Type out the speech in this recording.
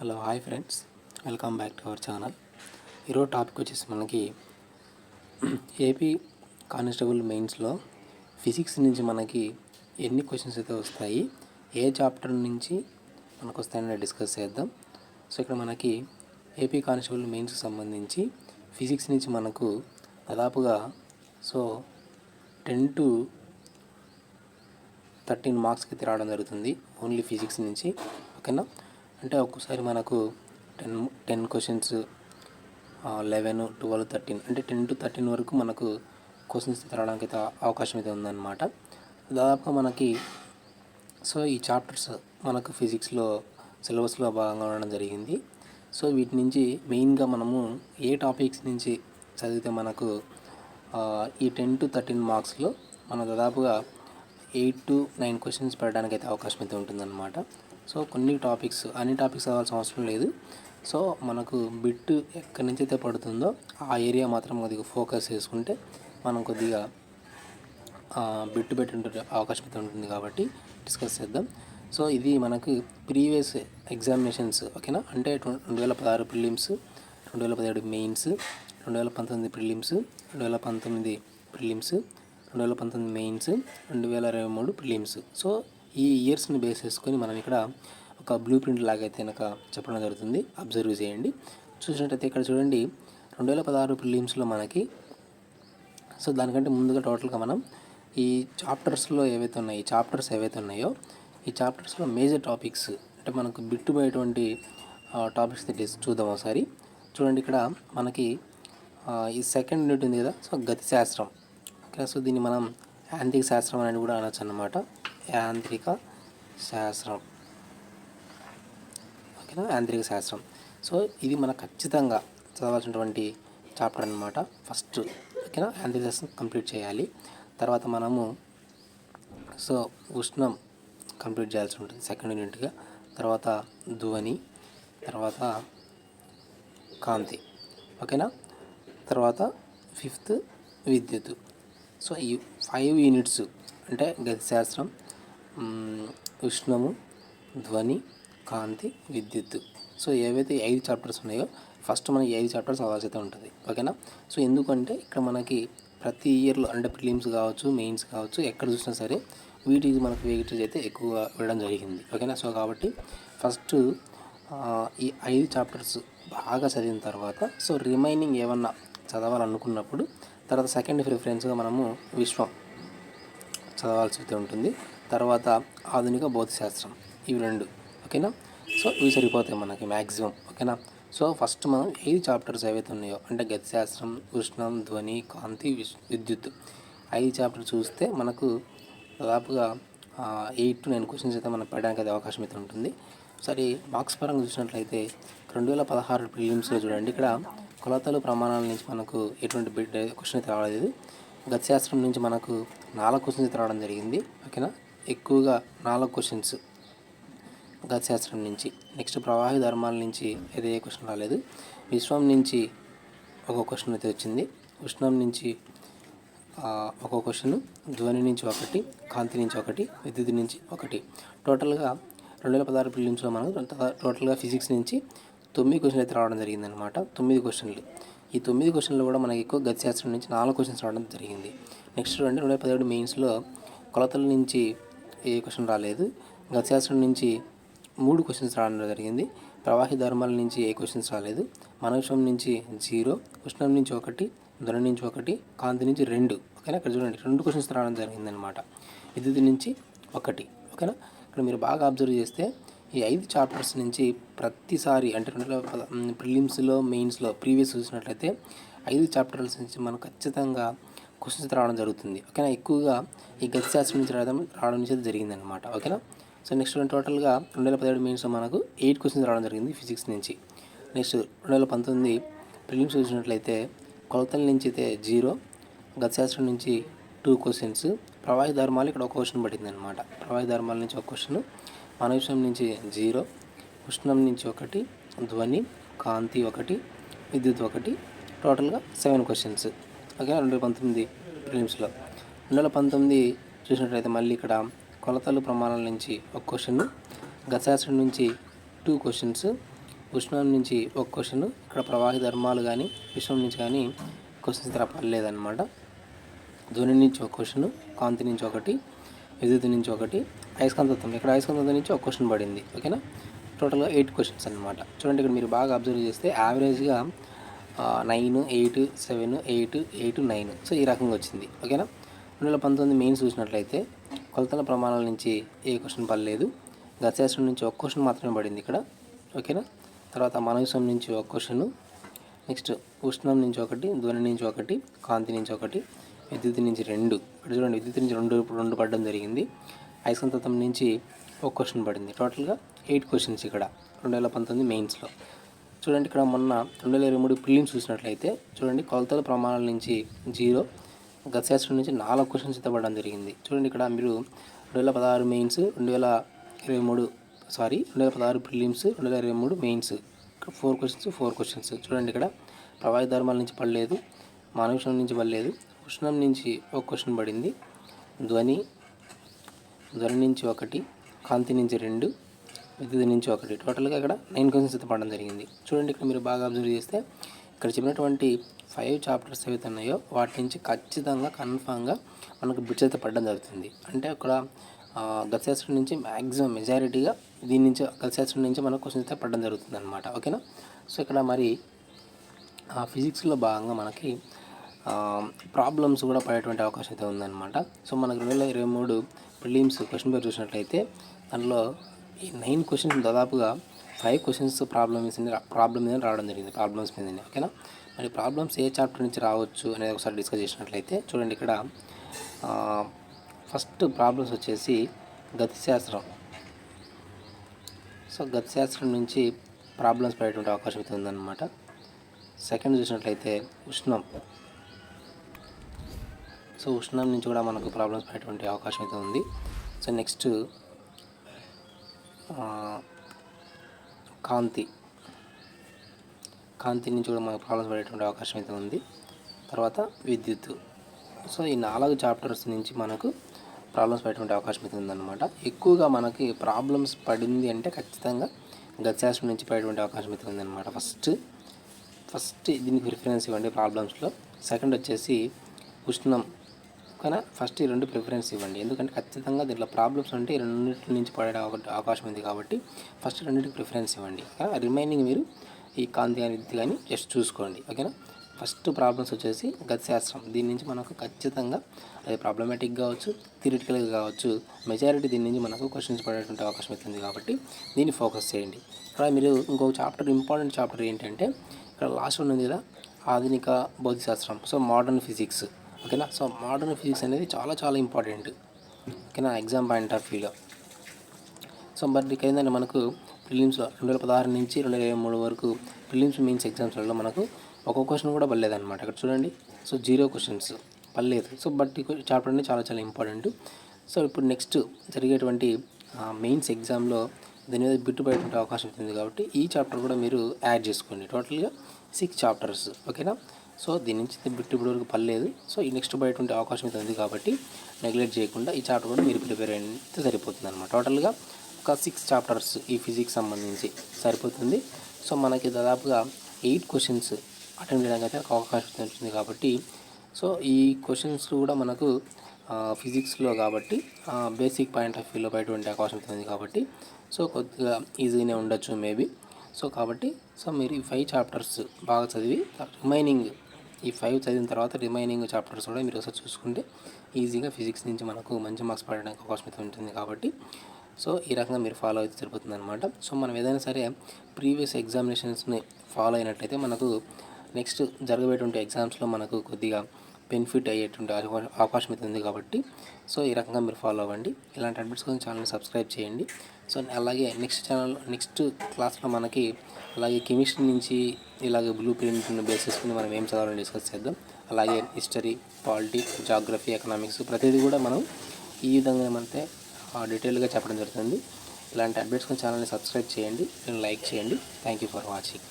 Hello hi friends. Welcome back to our channel. ఈరోజు topic వచ్చేసి మనకి ఏపీ కానిస్టేబుల్ మెయిన్స్లో ఫిజిక్స్ నుంచి మనకి ఎన్ని క్వశ్చన్స్ అయితే వస్తాయి ఏ చాప్టర్ నుంచి మనకు వస్తాయని డిస్కస్ చేద్దాం. సో ఇక్కడ మనకి ఏపీ కానిస్టేబుల్ మెయిన్స్కి సంబంధించి ఫిజిక్స్ నుంచి మనకు దాదాపుగా సో టెన్ టు థర్టీన్ మార్క్స్కి అయితే రావడం జరుగుతుంది ఓన్లీ ఫిజిక్స్ నుంచి. ఓకేనా? అంటే ఒక్కోసారి మనకు ten ten questions eleven twelve thirteen అంటే టెన్ టు థర్టీన్ వరకు మనకు క్వశ్చన్స్ తిరగడానికి అయితే అవకాశం అయితే ఉందన్నమాట. దాదాపుగా మనకి సో ఈ చాప్టర్స్ మనకు ఫిజిక్స్లో సిలబస్లో భాగంగా ఉండడం జరిగింది. సో వీటి నుంచి మెయిన్గా మనము ఏ టాపిక్స్ నుంచి చదివితే మనకు ఈ టెన్ టు థర్టీన్ మార్క్స్లో మన దాదాపుగా ఎయిట్ టు నైన్ క్వశ్చన్స్ పెట్టడానికి అయితే అవకాశం అయితే ఉంటుందన్నమాట. సో కొన్ని టాపిక్స్ అన్ని టాపిక్స్ చదవాల్సిన అవసరం లేదు. సో మనకు బిట్ ఎక్కడి నుంచి అయితే పడుతుందో ఆ ఏరియా మాత్రం కొద్దిగా ఫోకస్ చేసుకుంటే మనం కొద్దిగా బిట్ పెట్టి అవకాశం అయితే ఉంటుంది కాబట్టి డిస్కస్ చేద్దాం. సో ఇది మనకు ప్రీవియస్ ఎగ్జామినేషన్స్ ఓకేనా? అంటే రెండు వేల పదహారు ప్రిలిమ్స్ రెండు వేల పదిహేడు మెయిన్స్ రెండు వేల పంతొమ్మిది ప్రిలిమ్స్ రెండు వేల పంతొమ్మిది ప్రిలిమ్స్ రెండు వేల పంతొమ్మిది మెయిన్స్ రెండు వేల ఇరవై మూడు ప్రిలిమ్స్. సో ఈ ఇయర్స్ని బేస్ చేసుకొని మనం ఇక్కడ ఒక బ్లూ ప్రింట్ లాగా అయితే కనుక చెప్పడం జరుగుతుంది. అబ్జర్వ్ చేయండి. చూసినట్టయితే ఇక్కడ చూడండి రెండు వేల పదహారు ప్రిలిమ్స్లో మనకి సో దానికంటే ముందుగా టోటల్గా మనం ఈ చాప్టర్స్లో ఏవైతే ఉన్నాయో ఈ చాప్టర్స్ ఏవైతే ఉన్నాయో ఈ చాప్టర్స్లో మేజర్ టాపిక్స్ అంటే మనకు బిట్టుపోయేటువంటి టాపిక్స్ తెలిసి చూద్దాం ఒకసారి. చూడండి ఇక్కడ మనకి ఈ సెకండ్ యూనిట్ ఉంది కదా సో గతి శాస్త్రం. ఓకే సో దీన్ని మనం యాంత్రిక శాస్త్రం అని కూడా అనొచ్చు అన్నమాట. యాంత్రిక శాస్త్రం. ఓకేనా? యాంత్రిక శాస్త్రం. సో ఇది మన ఖచ్చితంగా చదవాల్సినటువంటి చాప్టర్ అనమాట ఫస్ట్ ఓకేనా? యాంత్రిక శాస్త్రం కంప్లీట్ చేయాలి. తర్వాత మనము సో ఉష్ణం కంప్లీట్ చేయాల్సి ఉంటుంది సెకండ్ యూనిట్గా. తర్వాత ధ్వని తర్వాత కాంతి ఓకేనా? తర్వాత ఫిఫ్త్ విద్యుత్. సో ఈ ఫైవ్ యూనిట్స్ అంటే గతి శాస్త్రం ఉష్ణము ధ్వని కాంతి విద్యుత్. సో ఏవైతే ఐదు చాప్టర్స్ ఉన్నాయో ఫస్ట్ మనకి ఐదు చాప్టర్స్ చదవాల్సి ఉంటుంది. ఓకేనా? సో ఎందుకంటే ఇక్కడ మనకి ప్రతి ఇయర్లో అంటే ప్రిలిమ్స్ కావచ్చు మెయిన్స్ కావచ్చు ఎక్కడ చూసినా సరే వీటికి మనకు వెయిటేజ్ అయితే ఎక్కువగా వెళ్ళడం జరిగింది. ఓకేనా? సో కాబట్టి ఫస్ట్ ఈ ఐదు చాప్టర్స్ బాగా చదివిన తర్వాత సో రిమైనింగ్ ఏమన్నా చదవాలనుకున్నప్పుడు తర్వాత సెకండ్ ప్రిఫరెన్స్గా మనము విశ్వం చదవాల్సి అయితే ఉంటుంది. తర్వాత ఆధునిక భౌతికశాస్త్రం ఇవి రెండు. ఓకేనా? సో ఇవి సరిపోతాయి మనకి మ్యాక్సిమం ఓకేనా? సో ఫస్ట్ మనం ఐదు చాప్టర్స్ ఏవైతే ఉన్నాయో అంటే గతిశాస్త్రం ఉష్ణం ధ్వని కాంతి విశ్ విద్యుత్ ఐదు చాప్టర్ చూస్తే మనకు దాదాపుగా ఎయిట్ టు నైన్ క్వశ్చన్స్ అయితే మనం పెట్టడానికి అయితే అవకాశం అయితే ఉంటుంది. సరే మార్క్స్ పరంగా చూసినట్లయితే రెండు వేల పదహారు ప్రిలిమ్స్లో చూడండి. ఇక్కడ కొలతలు ప్రమాణాల నుంచి మనకు ఎటువంటి బిడ్ క్వశ్చన్ అయితే రావలేదు గతిశాస్త్రం నుంచి మనకు నాలుగు క్వశ్చన్స్ అయితే రావడం జరిగింది. ఓకేనా? ఎక్కువగా నాలుగు క్వశ్చన్స్ గతిశాస్త్రం నుంచి. నెక్స్ట్ ప్రవాహి ధర్మాల నుంచి అయితే ఏ క్వశ్చన్ రాలేదు. విశ్వం నుంచి ఒక క్వశ్చన్ అయితే వచ్చింది. ఉష్ణం నుంచి ఒక క్వశ్చన్ ధ్వని నుంచి ఒకటి కాంతి నుంచి ఒకటి విద్యుత్ నుంచి ఒకటి. టోటల్గా రెండు వేల పదహారు ప్రిలిమ్స్లో మనకు టోటల్గా ఫిజిక్స్ నుంచి తొమ్మిది క్వశ్చన్లు అయితే రావడం జరిగిందనమాట తొమ్మిది క్వశ్చన్లు ఈ తొమ్మిది క్వశ్చన్లు కూడా మనకి ఎక్కువ గతిశాస్త్రం నుంచి నాలుగు క్వశ్చన్స్ రావడం జరిగింది. నెక్స్ట్ రెండు రెండు వేల పదిహేడు మెయిన్స్లో కొలతల నుంచి ఏ క్వశ్చన్ రాలేదు. గతిశాస్త్రం నుంచి మూడు క్వశ్చన్స్ రావడం జరిగింది. ప్రవాహి ధర్మాల నుంచి ఏ క్వశ్చన్స్ రాలేదు. మనవిషం నుంచి జీరో ఉష్ణం నుంచి ఒకటి ధ్వని నుంచి ఒకటి కాంతి నుంచి రెండు. ఓకేనా? ఇక్కడ చూడండి రెండు క్వశ్చన్స్ రావడం జరిగిందనమాట విద్యుత్ నుంచి ఒకటి. ఓకేనా? ఇక్కడ మీరు బాగా అబ్జర్వ్ చేస్తే ఈ ఐదు చాప్టర్స్ నుంచి ప్రతిసారి అంటే రెండు వేల ప్రిలిమ్స్లో మెయిన్స్లో ప్రీవియస్ చూసినట్లయితే ఐదు చాప్టర్స్ నుంచి మనం ఖచ్చితంగా క్వశ్చన్స్ రావడం జరుగుతుంది. ఓకేనా? ఎక్కువగా ఈ గతిశాస్త్రం నుంచి రావడం రావడం నుంచి జరిగిందనమాట ఓకేనా? సో నెక్స్ట్ టోటల్గా రెండు వేల పదిహేడు మెయిన్స్లో మనకు ఎయిట్ క్వశ్చన్స్ రావడం జరిగింది ఫిజిక్స్ నుంచి. నెక్స్ట్ రెండు వేల పంతొమ్మిది ప్రిలిమ్స్ చూసినట్లయితే కొలతల నుంచి అయితే జీరో గతశాస్త్రం నుంచి టూ క్వశ్చన్స్ ప్రవాహ ధర్మాలు ఇక్కడ ఒక క్వశ్చన్ పడింది అనమాట ప్రవాహ ధర్మాల నుంచి ఒక క్వశ్చన్ మనవిషయం నుంచి జీరో ఉష్ణం నుంచి ఒకటి ధ్వని కాంతి ఒకటి విద్యుత్ ఒకటి టోటల్గా సెవెన్ క్వశ్చన్స్ ఓకే రెండు వేల పంతొమ్మిది ప్రిలిమ్స్లో రెండు వేల పంతొమ్మిది చూసినట్లయితే మళ్ళీ ఇక్కడ కొలతలు ప్రమాణాల నుంచి ఒక క్వశ్చన్ గతశాస్త్రం నుంచి టూ క్వశ్చన్స్ ఉష్ణం నుంచి ఒక క్వశ్చన్ ఇక్కడ ప్రవాహి ధర్మాలు కానీ విశ్వం నుంచి కానీ క్వశ్చన్స్ ఇక్కడ ధ్వని నుంచి ఒక క్వశ్చన్ కాంతి నుంచి ఒకటి విద్యుత్ నుంచి ఒకటి అయస్కాంతత్వం ఇక్కడ అయస్కాంతత్వం నుంచి ఒక క్వశ్చన్ పడింది ఓకేనా? టోటల్గా ఎయిట్ క్వశ్చన్స్ అనమాట చూడండి ఇక్కడ మీరు బాగా అబ్జర్వ్ చేస్తే యావరేజ్గా nine eight seven eight eight nine. So ఈ రకంగా వచ్చింది. ఓకేనా? రెండు వేల పంతొమ్మిది మెయిన్ చూసినట్లయితే కొలతల ప్రమాణాల నుంచి ఏ క్వశ్చన్ పడలేదు. గతశాస్త్రం నుంచి ఒక క్వశ్చన్ మాత్రమే పడింది ఇక్కడ. ఓకేనా? తర్వాత మనవిషం నుంచి ఒక క్వశ్చన్. నెక్స్ట్ ఉష్ణం నుంచి ఒకటి ధ్వని నుంచి ఒకటి కాంతి నుంచి ఒకటి విద్యుత్ నుంచి రెండు. ఇక్కడ చూడండి విద్యుత్ నుంచి రెండు రెండు పడడం జరిగింది. అయస్కాంతత్వం నుంచి ఒక క్వశ్చన్ పడింది. టోటల్గా ఎయిట్ క్వశ్చన్స్ ఇక్కడ రెండు వేల పంతొమ్మిది మెయిన్స్లో. చూడండి ఇక్కడ మొన్న రెండు వేల ఇరవై మూడు ప్రిలిమ్స్ చూసినట్లయితే చూడండి కొలతల ప్రమాణాల నుంచి జీరో గత శాస్త్రం నుంచి నాలుగు క్వశ్చన్స్ ఇవ్వడం జరిగింది. చూడండి ఇక్కడ మీరు రెండు వేల పదహారు మెయిన్స్ రెండు వేల ఇరవై మూడు సారీ రెండు వేల పదహారు ప్రిలిమ్స్ రెండు వేల ఇరవై మూడు మెయిన్స్. ఇక్కడ ఫోర్ క్వశ్చన్స్ ఫోర్ క్వశ్చన్స్. చూడండి ఇక్కడ ప్రవాహ ధర్మాల నుంచి పడలేదు మానవిషం నుంచి పడలేదు ఉష్ణం నుంచి ఒక క్వశ్చన్ పడింది ధ్వని ధ్వని నుంచి ఒకటి కాంతి నుంచి రెండు విద్యుత్ నుంచి ఒకటి. టోటల్గా ఇక్కడ నైన్ క్వశ్చన్స్ అయితే పడడం జరిగింది. చూడండి ఇక్కడ మీరు బాగా అబ్జర్వ్ చేస్తే ఇక్కడ చెప్పినటువంటి ఫైవ్ చాప్టర్స్ ఏవైతే ఉన్నాయో వాటి నుంచి ఖచ్చితంగా కన్ఫామ్గా మనకు బిట్స్ అయితే పడడం జరుగుతుంది. అంటే అక్కడ గతశాస్త్రం నుంచి మ్యాక్సిమం మెజారిటీగా దీని నుంచి గతశాస్త్రం నుంచి మనకు క్వశ్చన్స్ అయితే పడడం జరుగుతుంది అనమాట ఓకేనా సో ఇక్కడ మరి ఫిజిక్స్లో భాగంగా మనకి ప్రాబ్లమ్స్ కూడా పడేటువంటి అవకాశం అయితే ఉందన్నమాట. సో మనకు రెండు వేల ఇరవై మూడు ప్రిలిమ్స్ క్వశ్చన్ పేపర్ చూసినట్లయితే దాంట్లో ఈ నైన్ క్వశ్చన్స్ దాదాపుగా ఫైవ్ క్వశ్చన్స్ ప్రాబ్లమ్స్ ప్రాబ్లమ్ మీద రావడం జరిగింది ప్రాబ్లమ్స్ మీదనే ఓకేనా మరి ప్రాబ్లమ్స్ ఏ చాప్టర్ నుంచి రావచ్చు అనేది ఒకసారి డిస్కస్ చేసినట్లయితే చూడండి ఇక్కడ ఫస్ట్ ప్రాబ్లమ్స్ వచ్చేసి గతిశాస్త్రం సో గతిశాస్త్రం నుంచి ప్రాబ్లమ్స్ పడేటువంటి అవకాశం అయితే ఉందన్నమాట. సెకండ్ చూసినట్లయితే ఉష్ణం. సో ఉష్ణం నుంచి కూడా మనకు ప్రాబ్లమ్స్ పడేటువంటి అవకాశం అయితే ఉంది. సో నెక్స్ట్ కాంతి. కాంతి నుంచి కూడా మనకు ప్రాబ్లమ్స్ పడేటువంటి అవకాశం అయితే ఉంది. తర్వాత విద్యుత్ సో ఈ నాలుగు చాప్టర్స్ నుంచి మనకు ప్రాబ్లమ్స్ పడేటువంటి అవకాశం అయితే ఉందన్నమాట. ఎక్కువగా మనకి ప్రాబ్లమ్స్ పడింది అంటే ఖచ్చితంగా గత్యాశ్రం నుంచి పడేటువంటి అవకాశం అయితే ఉందన్నమాట. ఫస్ట్ ఫస్ట్ దీనికి ప్రిఫరెన్స్ ఇవ్వండి ప్రాబ్లమ్స్లో సెకండ్ వచ్చేసి ఉష్ణం. కానీ ఫస్ట్ ఈ రెండు ప్రిఫరెన్స్ ఇవ్వండి. ఎందుకంటే ఖచ్చితంగా దీంట్లో ప్రాబ్లమ్స్ ఉంటే ఈ రెండింటి నుంచి పడే అవకాశం ఉంది కాబట్టి ఫస్ట్ రెండింటికి ప్రిఫరెన్స్ ఇవ్వండి. రిమైనింగ్ మీరు ఈ కాంతి కానీ కానీ జస్ట్ చూసుకోండి. ఓకేనా ఫస్ట్ ప్రాబ్లమ్స్ వచ్చేసి గతిశాస్త్రం దీని నుంచి మనకు ఖచ్చితంగా అది ప్రాబ్లమేటిక్ కావచ్చు థిరిటికల్గా కావచ్చు మెజారిటీ దీని నుంచి మనకు క్వశ్చన్స్ పడేటువంటి అవకాశం అవుతుంది కాబట్టి దీన్ని ఫోకస్ చేయండి. ఇక్కడ మీరు ఇంకొక చాప్టర్ ఇంపార్టెంట్ చాప్టర్ ఏంటంటే ఇక్కడ లాస్ట్ ఉంది కదా ఆధునిక భౌతికశాస్త్రం సో మోడర్న్ ఫిజిక్స్ ఓకేనా? సో మోడర్న్ ఫిజిక్స్ అనేది చాలా చాలా ఇంపార్టెంట్ ఓకేనా? ఎగ్జామ్ పాయింట్ ఆఫ్ వ్యూలో సో బట్ ఇక్కడ ఏంటంటే మనకు ప్రిలిమ్స్లో రెండు వేల పదహారు నుంచి రెండు వేల ఇరవై మూడు వరకు ప్రిలిమ్స్ మీన్స్ ఎగ్జామ్స్లలో మనకు ఒక్కొక్క క్వశ్చన్ కూడా పడలేదన్నమాట. ఇక్కడ చూడండి. సో జీరో క్వశ్చన్స్ పడలేదు. సో బట్ చాప్టర్ అనేది చాలా చాలా ఇంపార్టెంట్ సో ఇప్పుడు నెక్స్ట్ జరిగేటువంటి మెయిన్స్ ఎగ్జామ్లో దీని మీద బిట్టు అవకాశం ఉంటుంది కాబట్టి ఈ చాప్టర్ కూడా మీరు యాడ్ చేసుకోండి. టోటల్గా సిక్స్ చాప్టర్స్ ఓకేనా? సో దీని నుంచి బిట్టు ఇప్పుడు వరకు పర్లేదు సో ఈ నెక్స్ట్ బయట అవకాశం అయితే ఉంది కాబట్టి నెగ్లెక్ట్ చేయకుండా ఈ చాప్టర్ కూడా మీరు ప్రిపేర్ అయితే సరిపోతుంది అనమాట టోటల్గా ఒక సిక్స్ చాప్టర్స్ ఈ ఫిజిక్స్ సంబంధించి సరిపోతుంది. సో మనకి దాదాపుగా ఎయిట్ క్వశ్చన్స్ అటెండ్ చేయడానికి అయితే అవకాశం ఉంటుంది కాబట్టి సో ఈ క్వశ్చన్స్ కూడా మనకు ఫిజిక్స్లో కాబట్టి బేసిక్ పాయింట్ ఆఫ్ వ్యూలో బయటటువంటి అవకాశం ఉంది కాబట్టి సో కొద్దిగా ఈజీనే ఉండొచ్చు మేబీ సో కాబట్టి సో మీరు ఈ ఫైవ్ చాప్టర్స్ బాగా చదివి రిమైనింగ్ ఈ ఫైవ్ చదివిన తర్వాత రిమైనింగ్ చాప్టర్స్ కూడా మీరు ఒకసారి చూసుకుంటే ఈజీగా ఫిజిక్స్ నుంచి మనకు మంచి మార్క్స్ పడడానికి అవకాశం అయితే ఉంటుంది కాబట్టి. సో ఈ రకంగా మీరు ఫాలో అయితే సరిపోతుంది అనమాట సో మనం ఏదైనా సరే ప్రీవియస్ ఎగ్జామినేషన్స్ని ఫాలో అయినట్లయితే మనకు నెక్స్ట్ జరగబేటువంటి ఎగ్జామ్స్లో మనకు కొద్దిగా బెనిఫిట్ అయ్యేటువంటి అవకాశం అయితే ఉంది కాబట్టి సో ఈ రకంగా మీరు ఫాలో అవ్వండి. ఇలాంటి అడ్మిట్స్ కోసం ఛానల్ని సబ్స్క్రైబ్ చేయండి. సో అలాగే నెక్స్ట్ ఛానల్ నెక్స్ట్ క్లాస్లో మనకి అలాగే కెమిస్ట్రీ నుంచి ఇలాగే బ్లూ ప్రింట్ బేసిస్ మనం ఏం చదవాలని డిస్కస్ చేద్దాం. అలాగే హిస్టరీ పాలిటీ జాగ్రఫీ ఎకనామిక్స్ ప్రతిదీ కూడా మనం ఈ విధంగా ఏమంటే డీటెయిల్గా చెప్పడం జరుగుతుంది. ఇలాంటి అప్డేట్స్ ఛానల్ని సబ్స్క్రైబ్ చేయండి. లైక్ చేయండి. Thank you for watching.